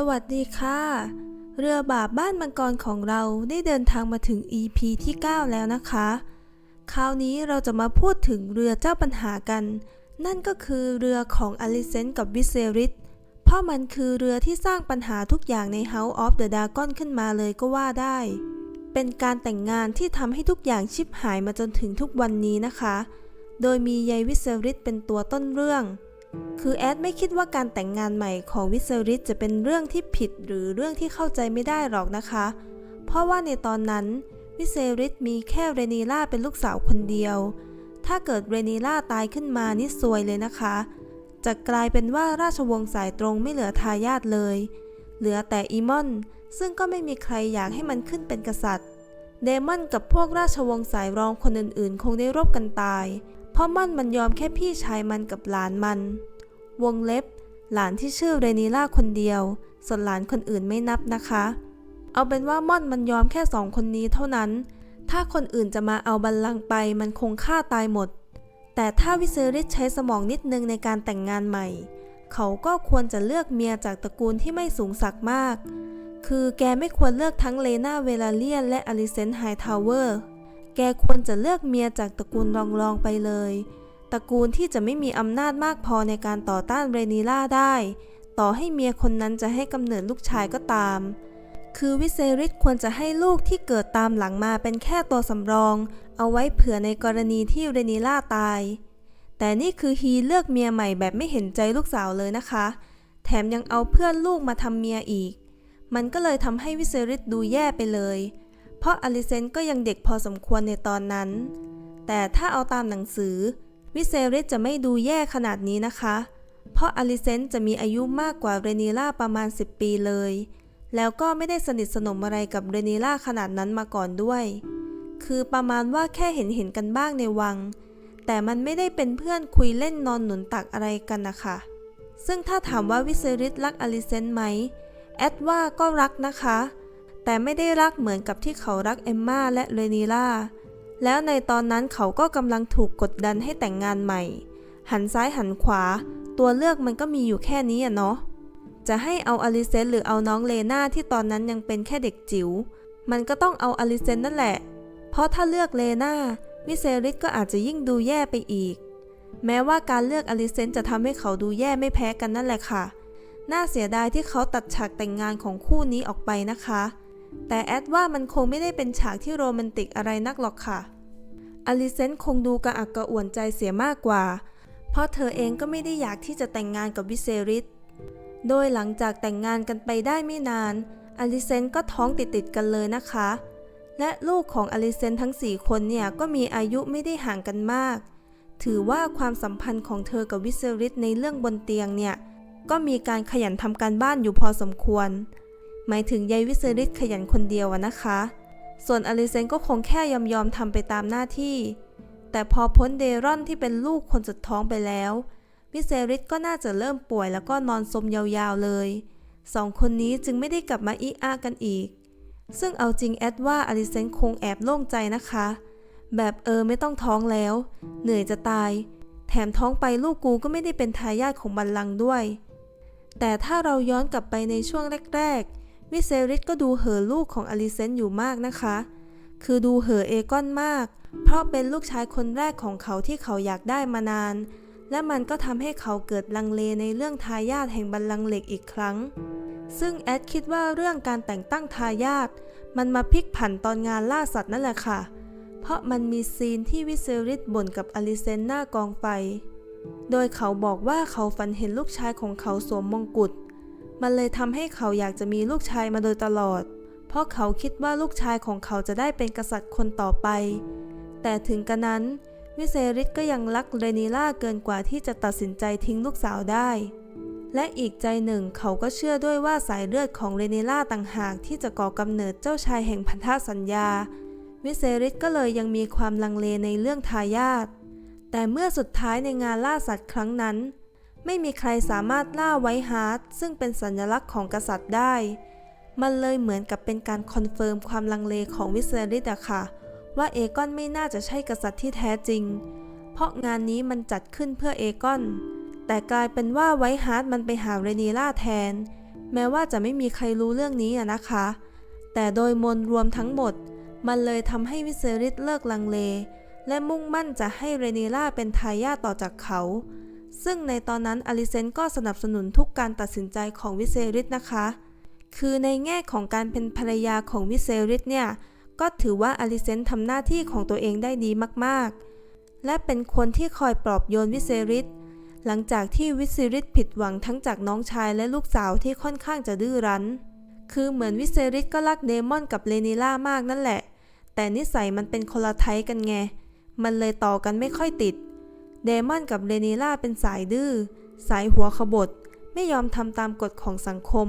สวัสดีค่ะ เรือบาปบ้านมังกรของเราได้เดินทางมาถึง EP ที่ 9 แล้วนะคะ คราวนี้เราจะมาพูดถึงเรือเจ้าปัญหากัน นั่นก็คือเรือของอลิเซนกับวิเซริสเพราะมันคือเรือที่สร้างปัญหาทุกอย่างใน House of the Dragon ขึ้นมาเลยก็ว่าได้ เป็นการแต่งงานที่ทำให้ทุกอย่างชิบหายมาจนถึงทุกวันนี้นะคะ โดยมียายวิเซริสเป็นตัวต้นเรื่อง คือแอดไม่คิดว่าการแต่งงานใหม่ของวิเซริสจะเป็นเรื่องที่ผิดหรือเรื่องที่เข้าใจไม่ได้หรอกนะคะ เพราะว่าในตอนนั้นวิเซริสมีแค่เรนีล่าเป็นลูกสาวคนเดียว ถ้าเกิดเรนีล่าตายขึ้นมานี่ซวยเลยนะคะ จะกลายเป็นว่าราชวงศ์สายตรงไม่เหลือทายาทเลย เหลือแต่อีมอน ซึ่งก็ไม่มีใครอยากให้มันขึ้นเป็นกษัตริย์ เดมอนกับพวกราชวงศ์สายรองคนอื่นๆ คงได้รบกันตาย พราะมันมันยอมแค่พี่ชายมันกับหลานมัน วงเล็บ หลานที่ชื่อเรนีล่าคนเดียว ส่วนหลานคนอื่นไม่นับนะคะ เอาเป็นว่าม่อนมันยอมแค่สองคนนี้เท่านั้น ถ้าคนอื่นจะมาเอาบัลลังก์ไปมันคงฆ่าตายหมด แต่ถ้าวิเซริสใช้สมองนิดนึงในการแต่งงานใหม่ เขาก็ควรจะเลือกเมียจากตระกูลที่ไม่สูงสักมาก คือแกไม่ควรเลือกทั้งเลนาเวลาเลียนและอลิเซนไฮทาวเวอร์ แกควรจะเลือกเมียจากตระกูลรองๆไปเลย ตระกูลที่จะไม่มีอำนาจมากพอในการต่อต้านเรนีล่าได้ ต่อให้เมียคนนั้นจะให้กำเนิดลูกชายก็ตาม คือวิเซริสควรจะให้ลูกที่เกิดตามหลังมาเป็นแค่ตัวสำรอง เอาไว้เผื่อในกรณีที่เรนีล่าตาย แต่นี่คือฮีเลือกเมียใหม่แบบไม่เห็นใจลูกสาวเลยนะคะ แถมยังเอาเพื่อนลูกมาทำเมียอีก มันก็เลยทำให้วิเซริสดูแย่ไปเลย ราะอลิเซนก็ยังเด็กพอสมควรในตอนนั้น แต่ถ้าเอาตามหนังสือ วิเซริสจะไม่ดูแย่ขนาดนี้นะคะ เพราะอลิเซนจะมีอายุมากกว่าเรนีล่าประมาณ 10 ปีเลย แล้วก็ไม่ได้สนิทสนมอะไรกับเรนีล่าขนาดนั้นมาก่อนด้วย คือประมาณว่าแค่เห็นเห็นกันบ้างในวัง แต่มันไม่ได้เป็นเพื่อนคุยเล่นนอนหนุนตักอะไรกันนะคะซึ่งถ้าถามว่าวิเซริสรักอลิเซนไหมแอดว่าก็รักนะคะ แต่ไม่ได้รักเหมือนกับที่เขารักเอมมาและเรนีล่า แล้วในตอนนั้นเขาก็กำลังถูกกดดันให้แต่งงานใหม่ หันซ้ายหันขวา ตัวเลือกมันก็มีอยู่แค่นี้อะเนาะ จะให้เอาอลิเซนหรือเอาน้องเลนาที่ตอนนั้นยังเป็นแค่เด็กจิ๋ว มันก็ต้องเอาอลิเซนนั่นแหละ เพราะถ้าเลือกเลนาวิเซริสก็อาจจะยิ่งดูแย่ไปอีก แม้ว่าการเลือกอลิเซนจะทำให้เขาดูแย่ไม่แพ้กันนั่นแหละค่ะ น่าเสียดายที่เขาตัดฉากแต่งงานของคู่นี้ออกไปนะคะ แต่แอดว่ามันคงไม่ได้เป็นฉากที่โรแมนติกอะไรนักหรอกค่ะ อลิเซนคงดูกระอักกระอ่วนใจเสียมากกว่า เพราะเธอเองก็ไม่ได้อยากที่จะแต่งงานกับวิเซริสโดยหลังจากแต่งงานกันไปได้ไม่นาน อลิเซนก็ท้องติดติดๆกันเลยนะคะ และลูกของอลิเซนทั้ง 4 คนเนี่ยก็มีอายุไม่ได้ห่างกันมาก ถือว่าความสัมพันธ์ของเธอกับวิเซริสในเรื่องบนเตียงเนี่ย ก็มีการขยันทำการบ้านอยู่พอสมควร หมายถึงยายวิเซริสขยันคนเดียวอะนะคะ ส่วนอลิเซนก็คงแค่ยอมยอมทำไปตามหน้าที่ แต่พอพ้นเดรอนที่เป็นลูกคนสุดท้องไปแล้ว วิเซริสก็น่าจะเริ่มป่วยแล้วก็นอนสมยาวๆเลยสองคนนี้จึงไม่ได้กลับมาอีอากันอีก ซึ่งเอาจริงแอดว่าอลิเซนคงแอบโล่งใจนะคะ แบบเออไม่ต้องท้องแล้ว เหนื่อยจะตาย แถมท้องไปลูกกูก็ไม่ได้เป็นทายาทของบัลลังก์ด้วย แต่ถ้าเราย้อนกลับไปในช่วงแรกๆ วิเซริสก็ดูเห่อลูกของอลิเซนอยู่มากนะคะ คือดูเห่อเอกอนมาก เพราะเป็นลูกชายคนแรกของเขาที่เขาอยากได้มานาน และมันก็ทำให้เขาเกิดลังเลในเรื่องทายาทแห่งบัลลังก์เหล็กอีกครั้ง ซึ่งแอดคิดว่าเรื่องการแต่งตั้งทายาทมันมาพลิกผันตอนงานล่าสัตว์นั่นแหละค่ะ เพราะมันมีซีนที่วิเซริสบ่นกับอลิเซนหน้ากองไฟ โดยเขาบอกว่าเขาฝันเห็นลูกชายของเขาสวมมงกุฎ มันเลยทำให้เขาอยากจะมีลูกชายมาโดยตลอด เพราะเขาคิดว่าลูกชายของเขาจะได้เป็นกษัตริย์คนต่อไป แต่ถึงกระนั้นวิเซริสก็ยังรักเรนีล่าเกินกว่าที่จะตัดสินใจทิ้งลูกสาวได้ และอีกใจหนึ่งเขาก็เชื่อด้วยว่าสายเลือดของเรนีล่าต่างหากที่จะก่อกำเนิดเจ้าชายแห่งพันธสัญญา วิเซริสก็เลยยังมีความลังเลในเรื่องทายาทแต่เมื่อสุดท้ายในงานล่าสัตว์ครั้งนั้น ไม่มีใครสามารถล่าไวฮาร์ดซึ่งเป็นสัญลักษณ์ของกษัตริย์ได้ มันเลยเหมือนกับเป็นการคอนเฟิร์มความลังเลของวิเซริสอะค่ะ ว่าเอกอนไม่น่าจะใช่กษัตริย์ที่แท้จริง เพราะงานนี้มันจัดขึ้นเพื่อเอกอน แต่กลายเป็นว่าไวฮาร์ดมันไปหาเรนีล่าแทน แม้ว่าจะไม่มีใครรู้เรื่องนี้อะนะคะ แต่โดยมวลรวมทั้งหมด มันเลยทำให้วิเซริสเลิกลังเล และมุ่งมั่นจะให้เรเนล่าเป็นทายาทต่อจากเขา ซึ่งในตอนนั้นอลิเซนก็สนับสนุนทุกการตัดสินใจของวิเซริสนะคะ คือในแง่ของการเป็นภรรยาของวิเซริสเนี่ยก็ถือว่าอลิเซนทำหน้าที่ของตัวเองได้ดีมากๆ และเป็นคนที่คอยปลอบโยนวิเซริสหลังจากที่วิเซริสผิดหวังทั้งจากน้องชายและลูกสาวที่ค่อนข้างจะดื้อรั้น คือเหมือนวิเซริสก็รักเดมอนกับเลนิล่ามากนั่นแหละ แต่นิสัยมันเป็นคนละไทยกันไง มันเลยต่อกันไม่ค่อยติด เดมอนกับเรนิล่าเป็นสายดื้อ สายหัวขบถไม่ยอมทำตามกฎของสังคม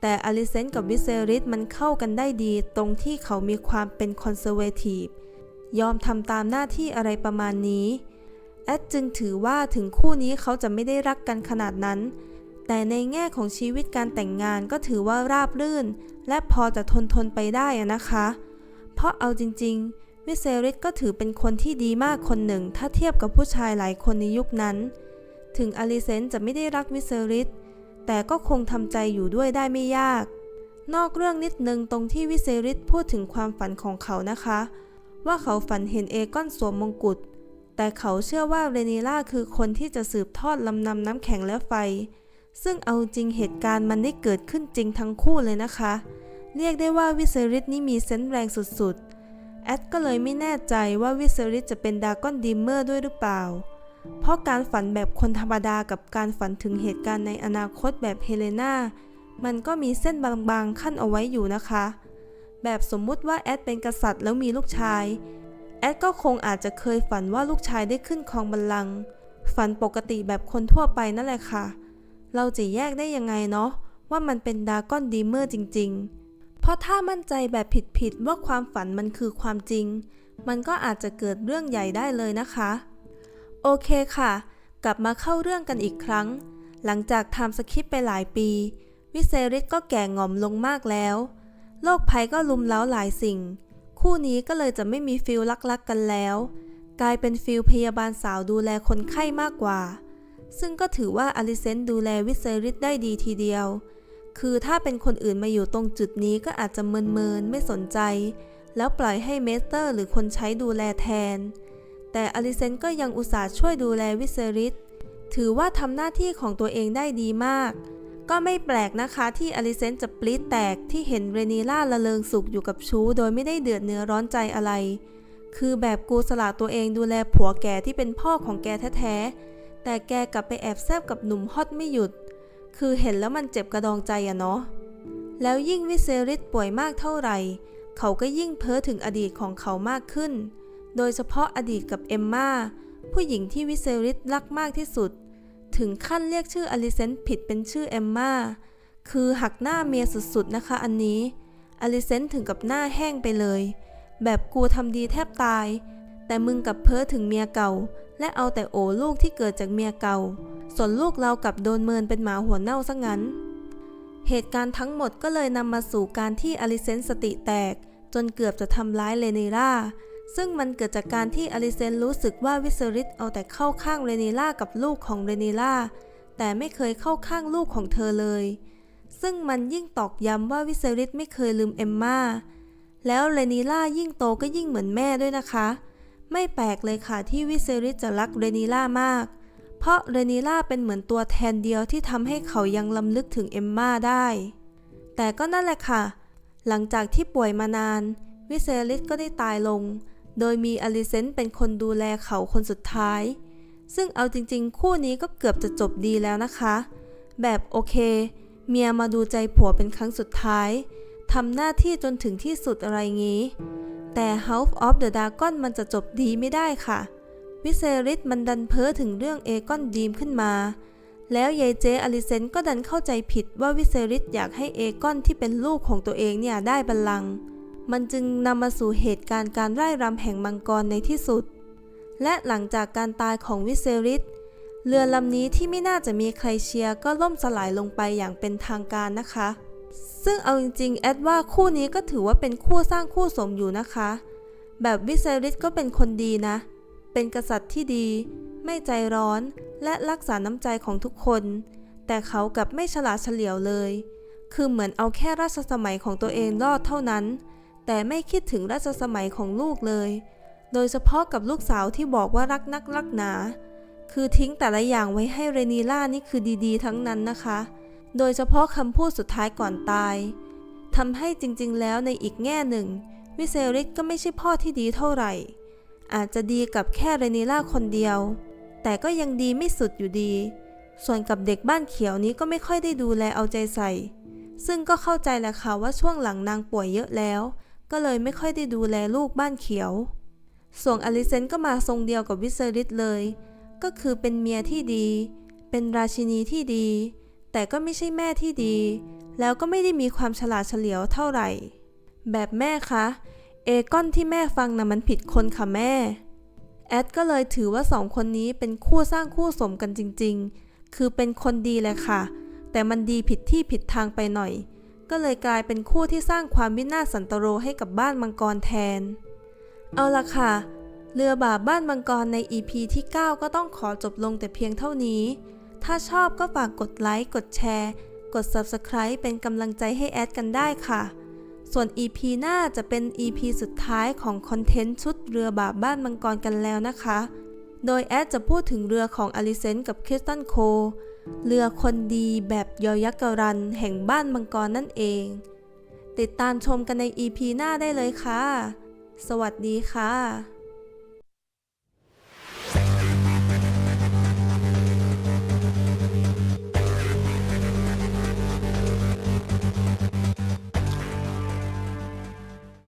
แต่อลิเซนกับวิเซริสมันเข้ากันได้ดีตรงที่เขามีความเป็นคอนเซอร์เวทีฟ ยอมทำตามหน้าที่อะไรประมาณนี้ แอดจึงถือว่าถึงคู่นี้เขาจะไม่ได้รักกันขนาดนั้น แต่ในแง่ของชีวิตการแต่งงานก็ถือว่าราบรื่น และพอจะทนทนไปได้นะคะ เพราะเอาจริงๆ วิเซริสก็ถือเป็นคนที่ดีมากคนหนึ่ง ถ้าเทียบกับผู้ชายหลายคนในยุคนั้น ถึงอลิเซนจะไม่ได้รักวิเซริสแต่ก็คงทำใจอยู่ด้วยได้ไม่ยาก นอกเรื่องนิดนึงตรงที่วิเซริสพูดถึงความฝันของเขานะคะ ว่าเขาฝันเห็นเอกอนสวมมงกุฎแต่เขาเชื่อว่าเรเนล่าคือคนที่จะสืบทอดลำนำน้ำแข็งและไฟ ซึ่งเอาจริงเหตุการณ์มันได้เกิดขึ้นจริงทั้งคู่เลยนะคะ เรียกได้ว่าวิเซริสนี่มีเซนส์แรงสุดๆ แอดก็เลยไม่แน่ใจว่าวิเซริสจะเป็นดากอนดีเมอร์ด้วยหรือเปล่า เพราะการฝันแบบคนธรรมดากับการฝันถึงเหตุการณ์ในอนาคตแบบเฮเลนามันก็มีเส้นบางๆขั้นเอาไว้อยู่นะคะ แบบสมมุติว่าแอดเป็นกษัตริย์แล้วมีลูกชาย แอดก็คงอาจจะเคยฝันว่าลูกชายได้ขึ้นครองบัลลังก์ฝันปกติแบบคนทั่วไปนั่นแหละค่ะ เราจะแยกได้ยังไงเนาะว่ามันเป็นดากอนดีเมอร์จริง ๆ ราะถ้ามั่นใจแบบผิดๆว่าความฝันมันคือความจริง มันก็อาจจะเกิดเรื่องใหญ่ได้เลยนะคะ โอเคค่ะ กลับมาเข้าเรื่องกันอีกครั้ง หลังจากทำสคริปไปหลายปี วิเซริสก็แก่งอมลงมากแล้ว โรคภัยก็ลุมเล้าหลายสิ่ง คู่นี้ก็เลยจะไม่มีฟิลลักๆกันแล้ว กลายเป็นฟิลพยาบาลสาวดูแลคนไข้มากกว่า ซึ่งก็ถือว่าอลิเซนดูแลวิเซริสได้ดีทีเดียว คือถ้าเป็นคนอื่นมาอยู่ตรงจุดนี้ก็อาจจะเมินๆไม่สนใจ แล้วปล่อยให้เมสเตอร์หรือคนใช้ดูแลแทน แต่อลิเซนก็ยังอุตส่าห์ช่วยดูแลวิเซริสถือว่าทำหน้าที่ของตัวเองได้ดีมาก ก็ไม่แปลกนะคะที่อลิเซนจะปลีดแตกที่เห็นเรนีล่าละเลงสุขอยู่กับชูโดยไม่ได้เดือดเนื้อร้อนใจอะไร คือแบบกูสละตัวเองดูแลผัวแกที่เป็นพ่อของแกแท้ๆแต่แกกลับไปแอบแซบกับหนุ่มฮอตไม่หยุด คือเห็นแล้วมันเจ็บกระดองใจอะเนาะ แล้วยิ่งวิเซริสป่วยมากเท่าไหร่ เขาก็ยิ่งเพ้อถึงอดีตของเขามากขึ้น โดยเฉพาะอดีตกับเอมมาผู้หญิงที่วิเซริสรักมากที่สุด ถึงขั้นเรียกชื่ออลิเซนผิดเป็นชื่อเอมมาคือหักหน้าเมียสุดๆนะคะอันนี้ อลิเซนถึงกับหน้าแห้งไปเลย แบบกูทำดีแทบตาย แต่มึงกับเพ้อถึงเมียเก่า และเอาแต่โอลูกที่เกิดจากเมียเก่า ส่วนลูกเรากับโดนเมินเป็นหมาหัวเน่าซะงั้น เหตุการณ์ทั้งหมดก็เลยนำมาสู่การที่อลิเซนสติแตก จนเกือบจะทำร้ายเรเนล่า ซึ่งมันเกิดจากการที่อลิเซนรู้สึกว่าวิเซริสเอาแต่เข้าข้างเรเนล่ากับลูกของเรเนล่า แต่ไม่เคยเข้าข้างลูกของเธอเลย ซึ่งมันยิ่งตอกย้ำว่าวิเซริสไม่เคยลืมเอมมาแล้วเรเนล่ายิ่งโตก็ยิ่งเหมือนแม่ด้วยนะคะ ไม่แปลกเลยค่ะที่วิเซริสจะรักเรเนล่ามาก เพราะเรเนล่าเป็นเหมือนตัวแทนเดียวที่ทำให้เขายังลำลึกถึงเอมมาได้ แต่ก็นั่นแหละค่ะ หลังจากที่ป่วยมานาน วิเซริสก็ได้ตายลง โดยมีอลิเซนเป็นคนดูแลเขาคนสุดท้าย ซึ่งเอาจริงๆ คู่นี้ก็เกือบจะจบดีแล้วนะคะ แบบโอเค เมียมาดูใจผัวเป็นครั้งสุดท้ายทำหน้าที่จนถึงที่สุดอะไรงี้ แต่ House of the Dragon มันจะจบดีไม่ได้ค่ะ วิเซริสมันดันเพ้อถึงเรื่องเอกอนดีมขึ้นมา แล้วยายเจอลิเซนก็ดันเข้าใจผิดว่าวิเซริสอยากให้เอกอนที่เป็นลูกของตัวเองเนี่ยได้บัลลังก์มันจึงนำมาสู่เหตุการณ์การไล่รำแห่งมังกรในที่สุด และหลังจากการตายของวิเซริสเรือลำนี้ที่ไม่น่าจะมีใครเชียร์ก็ล่มสลายลงไปอย่างเป็นทางการนะคะ ซึ่งเอาจริงๆ แอดว่าคู่นี้ก็ถือว่าเป็นคู่สร้างคู่สมอยู่นะคะ แบบวิเซริสก็เป็นคนดีนะ เป็นกษัตริย์ที่ดี ไม่ใจร้อน และรักษาน้ำใจของทุกคน แต่เขากับไม่ฉลาดเฉลียวเลย คือเหมือนเอาแค่ราชสมัยของตัวเองรอดเท่านั้น แต่ไม่คิดถึงราชสมัยของลูกเลย โดยเฉพาะกับลูกสาวที่บอกว่ารักนักรักหนา คือทิ้งแต่ละอย่างไว้ให้เรนีล่านี่คือดีๆ ทั้งนั้นนะคะ โดยเฉพาะคำพูดสุดท้ายก่อนตายทำให้จริงๆ แล้วในอีกแง่หนึ่ง วิเซริสก็ไม่ใช่พ่อที่ดีเท่าไหร่ อาจจะดีกับแค่เรนีล่าคนเดียว แต่ก็ยังดีไม่สุดอยู่ดี ส่วนกับเด็กบ้านเขียวนี้ก็ไม่ค่อยได้ดูแลเอาใจใส่ ซึ่งก็เข้าใจแหละค่ะว่าช่วงหลังนางป่วยเยอะแล้ว ก็เลยไม่ค่อยได้ดูแลลูกบ้านเขียว ส่วนอลิเซนก็มาทรงเดียวกับวิเซริสเลย ก็คือเป็นเมียที่ดี เป็นราชินีที่ดี แต่ก็ไม่ใช่แม่ที่ดี แล้วก็ไม่ได้มีความฉลาดเฉลียวเท่าไหร่ แบบแม่คะ เอกอนที่แม่ฟังนะ่ะมันผิดคนค่ะแม่ แอดก็เลยถือว่าสองคนนี้เป็นคู่สร้างคู่สมกันจริง ๆ คือเป็นคนดีเลยค่ะ แต่มันดีผิดที่ผิดทางไปหน่อย ก็เลยกลายเป็นคู่ที่สร้างความวินาศสันตโรให้กับบ้านมังกรแทน เอาละค่ะ เรือบาบ้านมังกรใน EP ที่ 9 ก็ต้องขอจบลงแต่เพียงเท่านี้ ถ้าชอบก็ฝากกดไลค์ กดแชร์ กด Subscribe เป็นกำลังใจให้แอดกันได้ค่ะ ส่วน EP หน้าจะเป็น EP สุดท้ายของคอนเทนต์ชุดเรือบาปบ้านมังกรกันแล้วนะคะ โดยแอดจะพูดถึงเรือของอลิเซนกับคริสตันโค เรือคนดีแบบยอยักษ์กรัน แห่งบ้านมังกรนั่นเอง ติดตามชมกันใน EP หน้าได้เลยค่ะ สวัสดีค่ะ